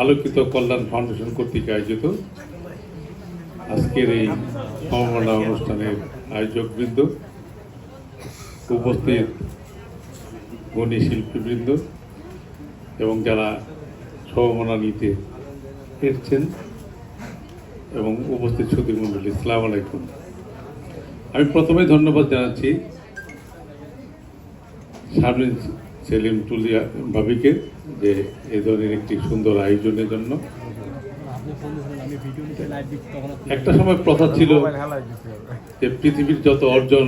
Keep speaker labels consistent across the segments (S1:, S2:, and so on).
S1: আলোকিত কল্যাণ ফাউন্ডেশন কর্তৃক আয়োজিত আজকের এই সমবেদনা অনুষ্ঠানের আয়োজকবৃন্দ, উপস্থিত গণী শিল্পীবৃন্দ এবং যারা সমবেদনা নিতে এসছেন এবং উপস্থিত সুদী মণ্ডলী, সালাম আলাইকুম। আমি প্রথমে ধন্যবাদ জানাচ্ছি শারমিন সেলিম টুলিয়া ভাবিকে যে এ ধরনের একটি সুন্দর আয়োজনের জন্য। একটা সময় প্রথা ছিল যে পৃথিবীর যত অর্জন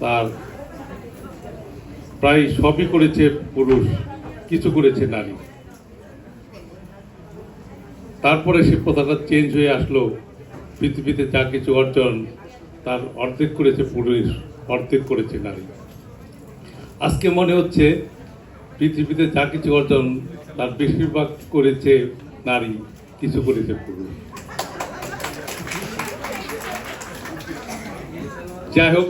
S1: তার প্রায় সবই করেছে পুরুষ, কিছু করেছে নারী। তারপরে সে প্রথাটা চেঞ্জ হয়ে আসলো। পৃথিবীতে যা কিছু অর্জন, তার অর্ধেক করেছে পুরুষ, অর্ধেক করেছে নারী। আজকে মনে হচ্ছে পৃথিবীতে যা কিছু অর্জন, তার বেশিরভাগ করেছে নারী, কিছু করেছে পুরুষ। যাই হোক,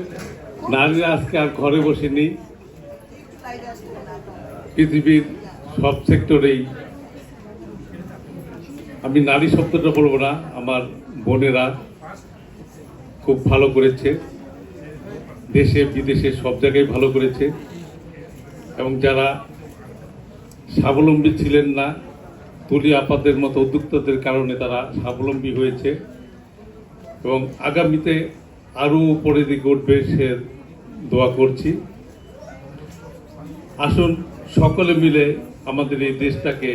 S1: নারীরা আজকে আর ঘরে বসে নেই পৃথিবীর সব সেক্টরেই। আমি নারী শব্দটা বলব না, আমার বোনেরা খুব ভালো করেছে। দেশে, বিদেশে সব জায়গায় ভালো করেছে। এবং যারা স্বাবলম্বী ছিলেন না, তুলি আপাদের মতো উদ্যোক্তাদের কারণে তারা স্বাবলম্বী হয়েছে। এবং আগামীতে আরও উপরের দিকে উঠবে সে দোয়া করছি। আসুন সকলে মিলে আমাদের এই দেশটাকে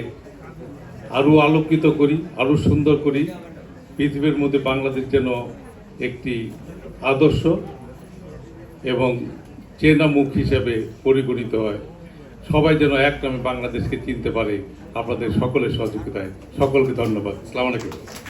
S1: আরও আলোকিত করি, আরও সুন্দর করি। পৃথিবীর মধ্যে বাংলাদেশ যেন একটি আদর্শ এবং চেনা মুখ হিসেবে পরিগণিত হয়। সবাই যেন এক নামে বাংলাদেশকে চিনতে পারে। আপনাদের সকলের সহযোগিতায়। সকলকে ধন্যবাদ। সালাম আলাইকুম।